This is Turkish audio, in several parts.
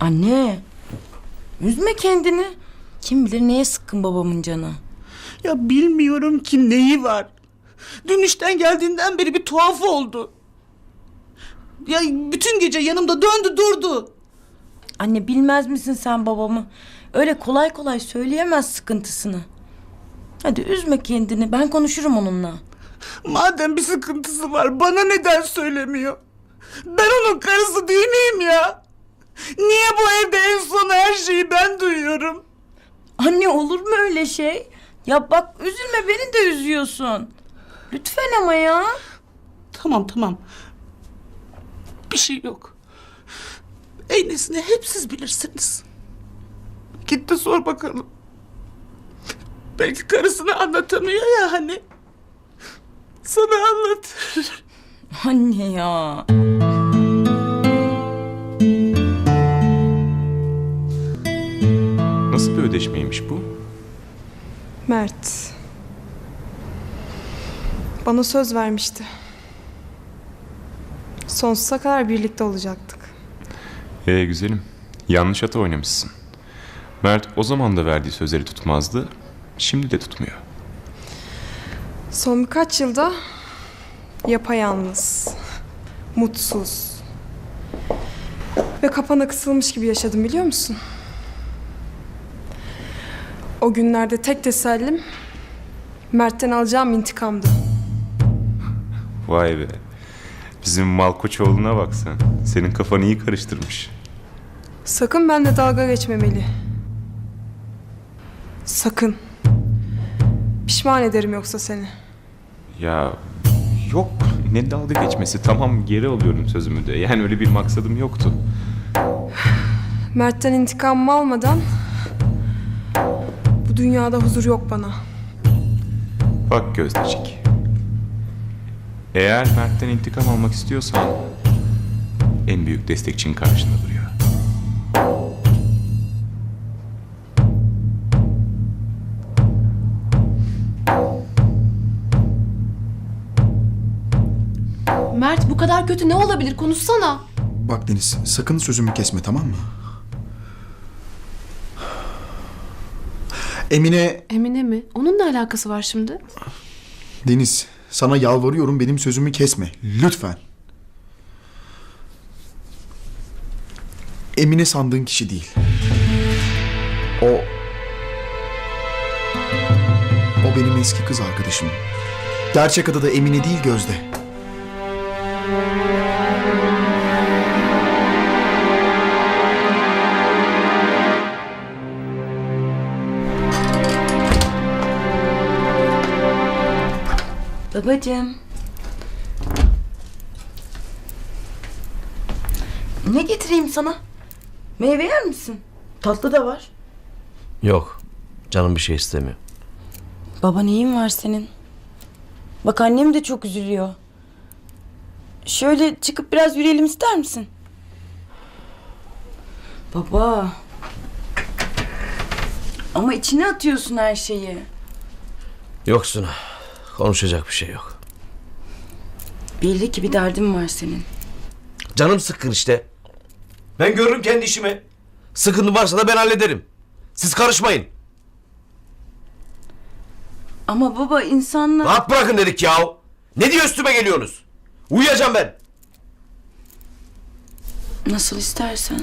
Anne. Üzme kendini. Kim bilir neye sıkkın babamın canı. Ya bilmiyorum ki neyi var. Dün işten geldiğinden beri bir tuhaf oldu. Ya bütün gece yanımda döndü durdu. Anne bilmez misin sen babamı? Öyle kolay kolay söyleyemez sıkıntısını. Hadi üzme kendini. Ben konuşurum onunla. Madem bir sıkıntısı var bana neden söylemiyor? Ben onun karısı değil miyim ya? Niye bu evde en son her şeyi ben duyuyorum? Anne olur mu öyle şey? Ya bak üzülme beni de üzüyorsun. Lütfen ama ya. Tamam tamam. Bir şey yok. Eynesini hep siz bilirsiniz. Git de sor bakalım. Belki karısını anlatamıyor ya hani. Sana anlatır. Anne ya. Ödeşmeymiş bu? Mert. Bana söz vermişti. Sonsuza kadar birlikte olacaktık. Ee güzelim. Yanlış ata oynamışsın. Mert o zaman da verdiği sözleri tutmazdı. Şimdi de tutmuyor. Son birkaç yılda yapayalnız, mutsuz ve kapana kısılmış gibi yaşadım biliyor musun? O günlerde tek tesellim Mert'ten alacağım intikamdı. Vay be. Bizim Malkoçoğlu'na bak sen. Senin kafanı iyi karıştırmış. Sakın benimle dalga geçmemeli. Sakın. Pişman ederim yoksa seni. Ya yok ne dalga geçmesi tamam geri alıyorum sözümü de. Yani öyle bir maksadım yoktu. Mert'ten intikamımı almadan bu dünyada huzur yok bana. Bak Gözdecik. Eğer Mert'ten intikam almak istiyorsan en büyük destekçin karşında duruyor. Mert bu kadar kötü ne olabilir? Konuşsana. Bak Deniz sakın sözümü kesme tamam mı? Emine, Emine mi? Onun ne alakası var şimdi? Deniz sana yalvarıyorum benim sözümü kesme. Lütfen. Emine sandığın kişi değil. O... O benim eski kız arkadaşım. Gerçek adı da Emine değil Gözde. Babacığım. Ne getireyim sana? Meyve yer misin? Tatlı da var. Yok. Canım bir şey istemiyor. Baba neyin var senin? Bak annem de çok üzülüyor. Şöyle çıkıp biraz yürüyelim ister misin? Baba. Ama içine atıyorsun her şeyi. Yok Suna. Konuşacak bir şey yok. Belli ki bir derdin var senin. Canım sıkkın işte. Ben görürüm kendi işimi. Sıkıntı varsa da ben hallederim. Siz karışmayın. Ama baba insanlar... Rahat bırakın dedik ya. Ne diye üstüme geliyorsunuz? Uyuyacağım ben. Nasıl istersen.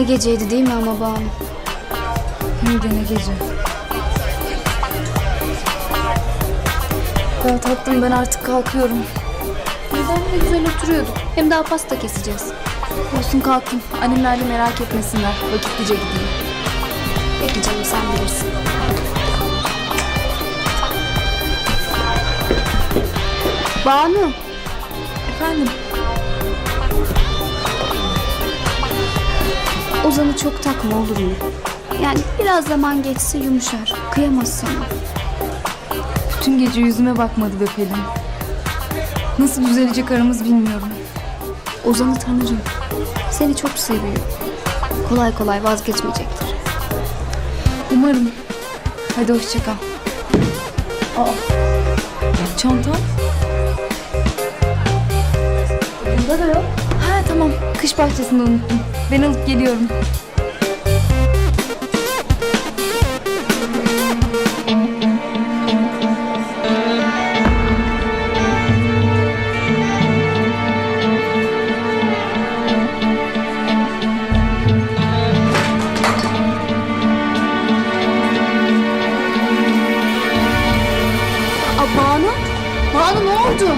Ne geceydi değil mi ama bağım? Hem ne gece. Ya tatlım ben artık kalkıyorum. Neden ne güzel oturuyorduk. Hem daha pasta keseceğiz. Olsun kalkayım. Annemler de merak etmesinler. Vakitlice gideyim. Peki canım sen bilirsin. Banu. Efendim? Ozan'ı çok takma olur mu? Yani biraz zaman geçse yumuşar. Kıyamaz sana. Bütün gece yüzüme bakmadı be Pelin. Nasıl düzelecek aramız bilmiyorum. Ozan'ı tanırım. Seni çok seviyor. Kolay kolay vazgeçmeyecektir. Umarım. Hadi hoşça kal. Çantam? Bunda da yok. Ha tamam. Kış bahçesinde unuttum. Ben alıp geliyorum. Aa, Banu? Banu ne oldu?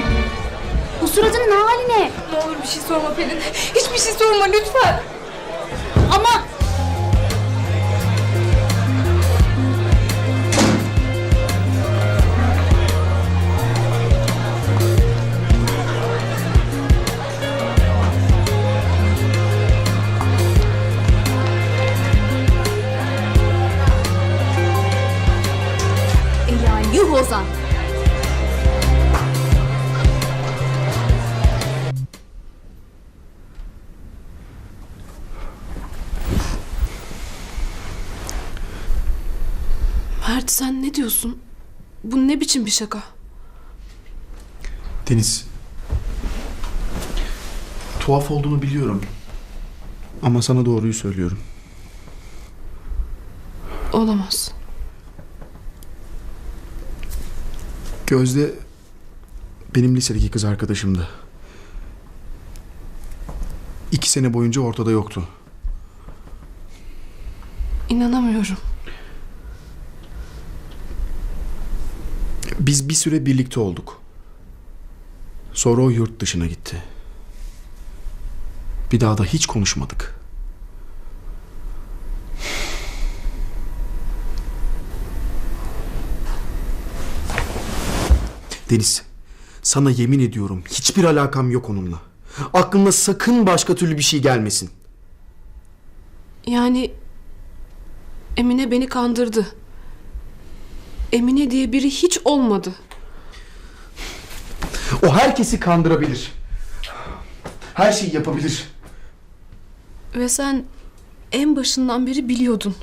Bu suratının hali ne? Ne olur bir şey sorma Pelin. Hiçbir şey sorma lütfen. Ozan. Mert sen ne diyorsun? Bu ne biçim bir şaka? Deniz. Tuhaf olduğunu biliyorum. Ama sana doğruyu söylüyorum. Olamaz. Gözde benim lisedeki kız arkadaşımdı. İki sene boyunca ortada yoktu. İnanamıyorum. Biz bir süre birlikte olduk. Sonra o yurt dışına gitti. Bir daha da hiç konuşmadık. Deniz, sana yemin ediyorum hiçbir alakam yok onunla. Aklına sakın başka türlü bir şey gelmesin. Yani Emine beni kandırdı. Emine diye biri hiç olmadı. O herkesi kandırabilir. Her şeyi yapabilir. Ve sen en başından beri biliyordun.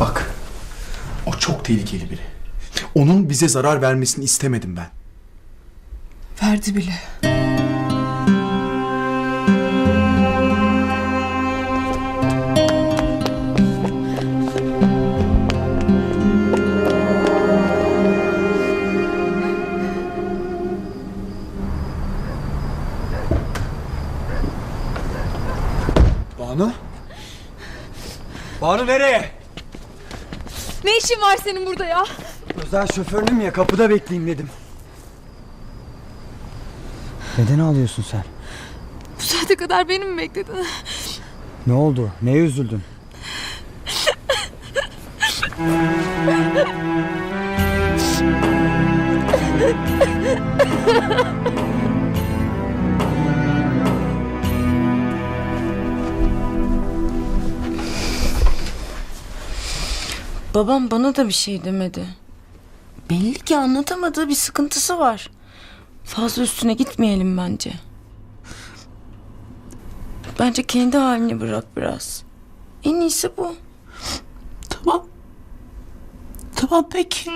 Bak, o çok tehlikeli biri. Onun bize zarar vermesini istemedim ben. Verdi bile. Banu? Banu nereye? Ne işin var senin burada ya? Özel şoförünüm ya kapıda bekleyeyim dedim. Neden ağlıyorsun sen? Bu saate kadar beni mi bekledin? Ne oldu? Neye üzüldün? Babam bana da bir şey demedi. Belli ki anlatamadığı bir sıkıntısı var. Fazla üstüne gitmeyelim bence. Bence kendi halini bırak biraz. En iyisi bu. Tamam. Tamam peki.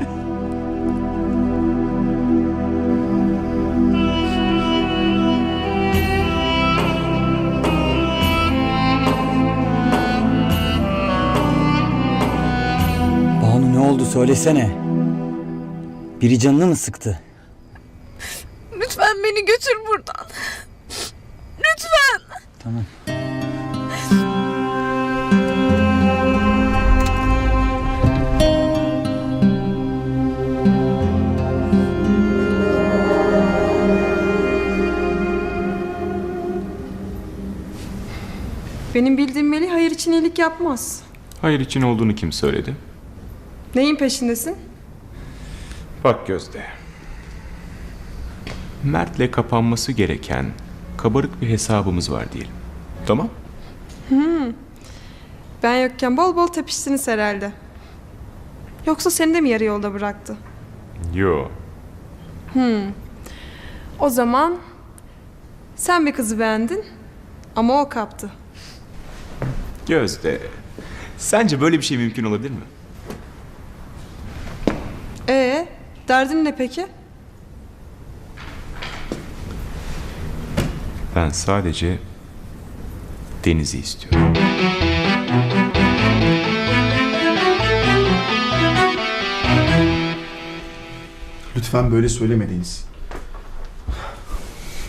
Ne oldu söylesene. Biri canını mı sıktı? Lütfen beni götür buradan. Lütfen. Tamam. Benim bildiğim Melih hayır için iyilik yapmaz. Hayır için olduğunu kim söyledi? Neyin peşindesin? Bak Gözde. Mert'le kapanması gereken kabarık bir hesabımız var diyelim. Tamam? Ben yokken bol bol tepiştiniz herhalde. Yoksa seni de mi yarı yolda bıraktı? Yo. O zaman sen bir kızı beğendin ama o kaptı. Gözde. Sence böyle bir şey mümkün olabilir mi? Ee, derdin ne peki? Ben sadece Deniz'i istiyorum. Lütfen böyle söyleme Deniz.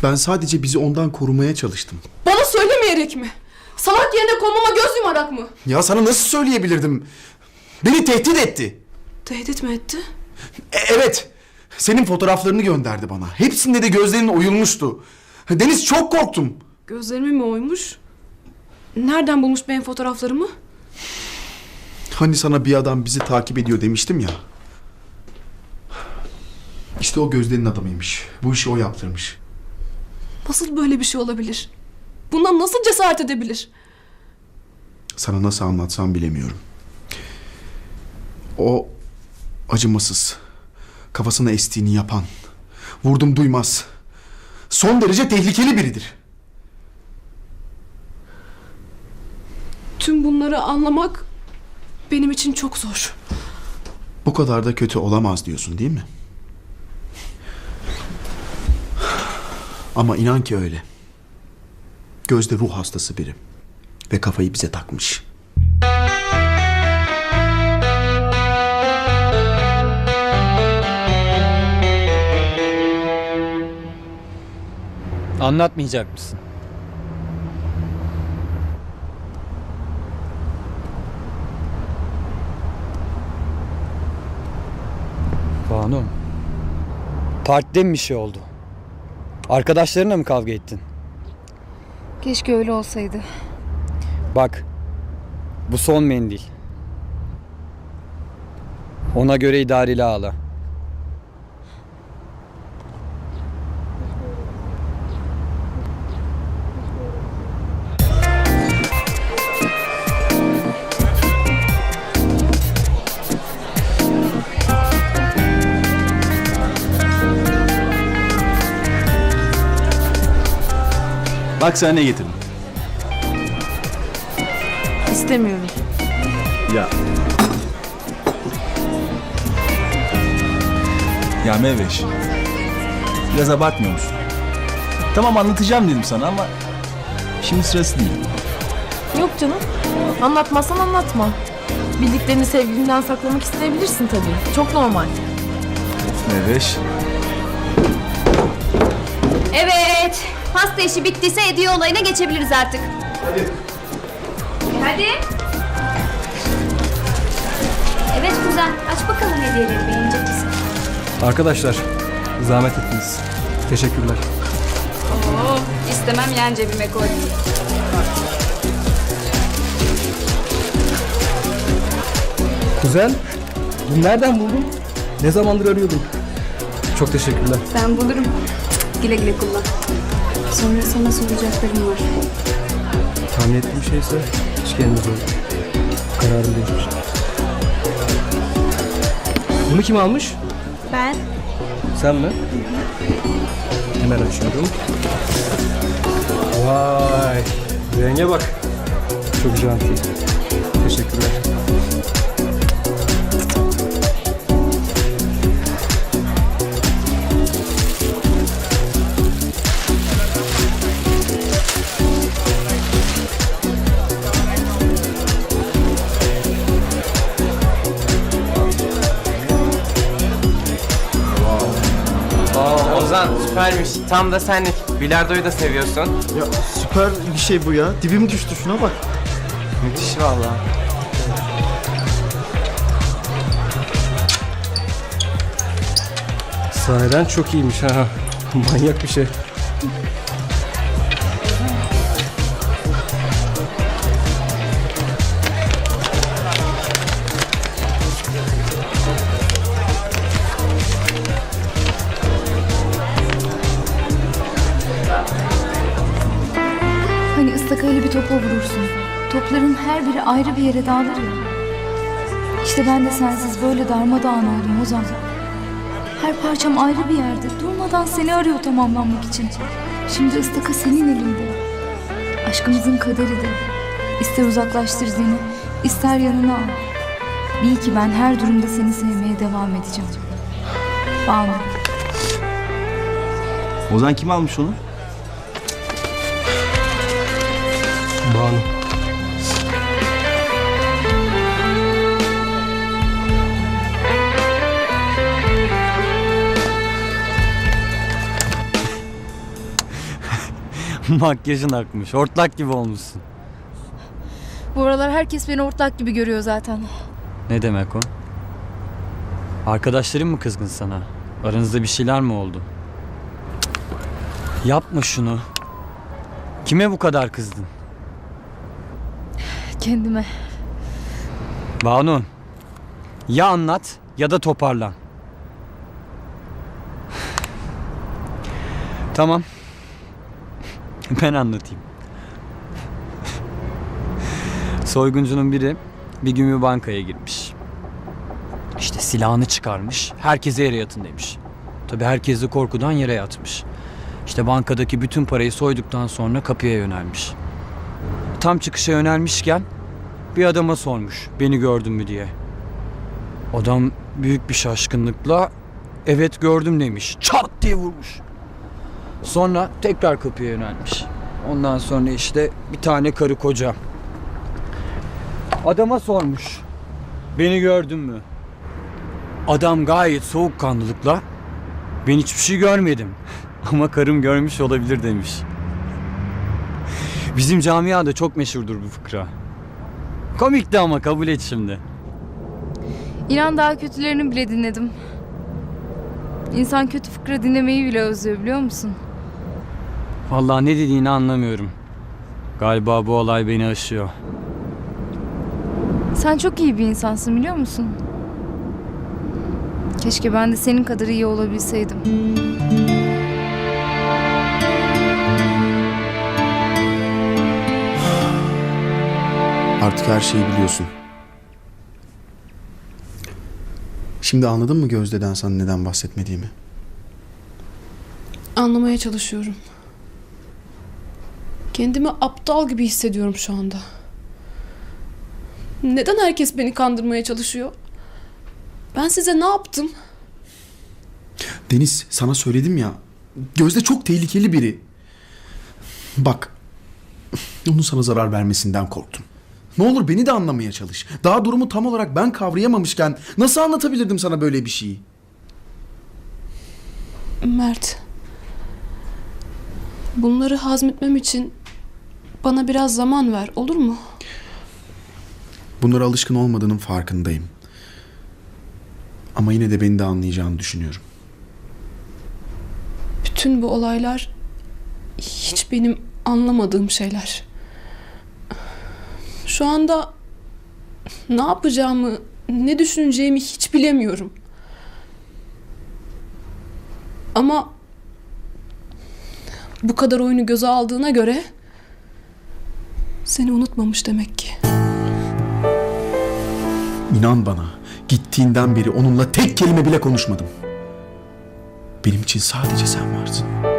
Ben sadece bizi ondan korumaya çalıştım. Bana söylemeyerek mi? Salak yerine konmama göz yumarak mı? Ya sana nasıl söyleyebilirdim? Beni tehdit etti. Tehdit mi etti? E- evet. Senin fotoğraflarını gönderdi bana. Hepsinde de gözlerin oyulmuştu. Deniz çok korktum. Gözlerimi mi oymuş? Nereden bulmuş benim fotoğraflarımı? Hani sana bir adam bizi takip ediyor demiştim ya. İşte o gözlerin adamıymış. Bu işi o yaptırmış. Nasıl böyle bir şey olabilir? Bundan nasıl cesaret edebilir? Sana nasıl anlatsam bilemiyorum. O acımasız, kafasına estiğini yapan, vurdum duymaz, son derece tehlikeli biridir. Tüm bunları anlamak benim için çok zor. Bu kadar da kötü olamaz diyorsun değil mi? Ama inan ki öyle. Gözde ruh hastası biri. Ve kafayı bize takmış. Anlatmayacak mısın? Banu. Partide mi bir şey oldu? Arkadaşlarınla mı kavga ettin? Keşke öyle olsaydı. Bak. Bu son mendil. Ona göre idareli ağla. Bak sana ne getirdim. İstemiyorum. Ya. Ya Meyveş. Biraz abartmıyor musun? Tamam anlatacağım dedim sana ama şimdi sırası değil. Yok canım. Anlatmazsan anlatma. Bildiklerini sevgilinden saklamak isteyebilirsin tabii. Çok normal. Meyveş. Evet. Pasta işi bittiyse hediye olayına geçebiliriz artık. Hadi. Hadi. Evet kuzen. Aç bakalım hediyeleri beğenecek misin? Arkadaşlar zahmet ettiniz. Teşekkürler. İstemem yan cebime koy. Kuzen, bunu nereden buldun? Ne zamandır arıyordum. Çok teşekkürler. Ben bulurum. Güle güle kullan. Sonra sana soracaklarım var. Tahmin ettiğim şeyse hiç olun. Kararım değişmiş. Bunu kim almış? Ben. Sen mi? Hemen açıyorum. Vay, renge bak. Çok janti. Teşekkürler. Süpermiş. Tam da senlik. Bilardoyu da seviyorsun. Ya süper bir şey bu ya. Dibim düştü şuna bak. Müthiş valla. Sahiden çok iyiymiş ha. Manyak bir şey. Topa vurursun. Topların her biri ayrı bir yere dağılır ya. İşte ben de sensiz böyle darmadağın oldum Ozan. Her parçam ayrı bir yerde. Durmadan seni arıyor tamamlanmak için. Şimdi ıstaka senin elinde. Aşkımızın kaderi de. İster uzaklaştır seni, ister yanına al. Bil ki ben her durumda seni sevmeye devam edeceğim. Banu. Ozan kim almış onu? Banu. Makyajın akmış. Hortlak gibi olmuşsun. Bu aralar herkes beni ortak gibi görüyor zaten. Ne demek o? Arkadaşların mı kızgın sana? Aranızda bir şeyler mi oldu? Yapma şunu. Kime bu kadar kızdın? Kendime. Banu. Ya anlat ya da toparlan. Tamam. Ben anlatayım. Soyguncunun biri bir gün bir bankaya girmiş. İşte silahını çıkarmış. Herkese yere yatın demiş. Tabi herkes de korkudan yere yatmış. İşte bankadaki bütün parayı soyduktan sonra kapıya yönelmiş. Tam çıkışa yönelmişken bir adama sormuş beni gördün mü diye. Adam büyük bir şaşkınlıkla evet gördüm demiş. Çat diye vurmuş. Sonra tekrar kapıya yönelmiş. Ondan sonra işte bir tane karı koca. Adama sormuş. Beni gördün mü? Adam gayet soğukkanlılıkla ben hiçbir şey görmedim. Ama karım görmüş olabilir demiş. Bizim camiada çok meşhurdur bu fıkra. Komikti ama kabul et şimdi. İnan daha kötülerini bile dinledim. İnsan kötü fıkra dinlemeyi bile özlüyor biliyor musun? Vallahi ne dediğini anlamıyorum. Galiba bu olay beni aşıyor. Sen çok iyi bir insansın biliyor musun? Keşke ben de senin kadar iyi olabilseydim. Artık her şeyi biliyorsun. Şimdi anladın mı Gözde'den sana neden bahsetmediğimi? Anlamaya çalışıyorum. Kendimi aptal gibi hissediyorum şu anda. Neden herkes beni kandırmaya çalışıyor? Ben size ne yaptım? Deniz sana söyledim ya. Gözde çok tehlikeli biri. Bak. Onun sana zarar vermesinden korktum. Ne olur beni de anlamaya çalış. Daha durumu tam olarak ben kavrayamamışken nasıl anlatabilirdim sana böyle bir şeyi? Mert. Bunları hazmetmem için bana biraz zaman ver, olur mu? Bunlara alışkın olmadığının farkındayım. Ama yine de beni de anlayacağını düşünüyorum. Bütün bu olaylar hiç benim anlamadığım şeyler. Şu anda ne yapacağımı, ne düşüneceğimi hiç bilemiyorum. Ama bu kadar oyunu göze aldığına göre seni unutmamış demek ki. İnan bana, gittiğinden beri onunla tek kelime bile konuşmadım. Benim için sadece sen varsın.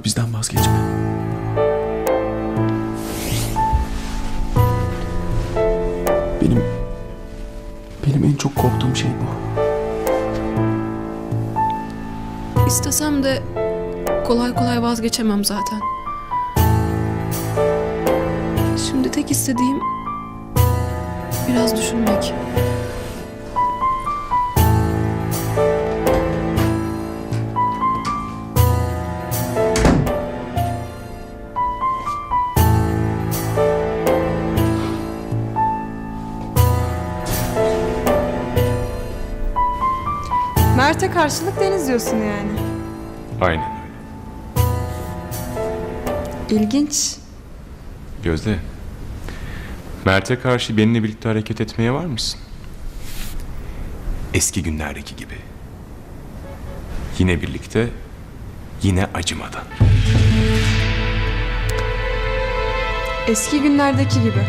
Olur bizden vazgeçme. Benim benim en çok korktuğum şey bu. İstesem de kolay kolay vazgeçemem zaten. Şimdi tek istediğim biraz düşünmek. Karşılık Deniz diyorsun yani. Aynen öyle. İlginç. Gözde. Mert'e karşı benimle birlikte hareket etmeye var mısın? Eski günlerdeki gibi. Yine birlikte Yine acımadan. Eski günlerdeki gibi.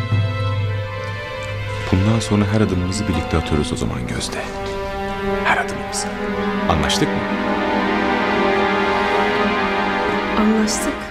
Bundan sonra her adımımızı birlikte atıyoruz o zaman Gözde. Her adımımızı. Anlaştık mı? Anlaştık.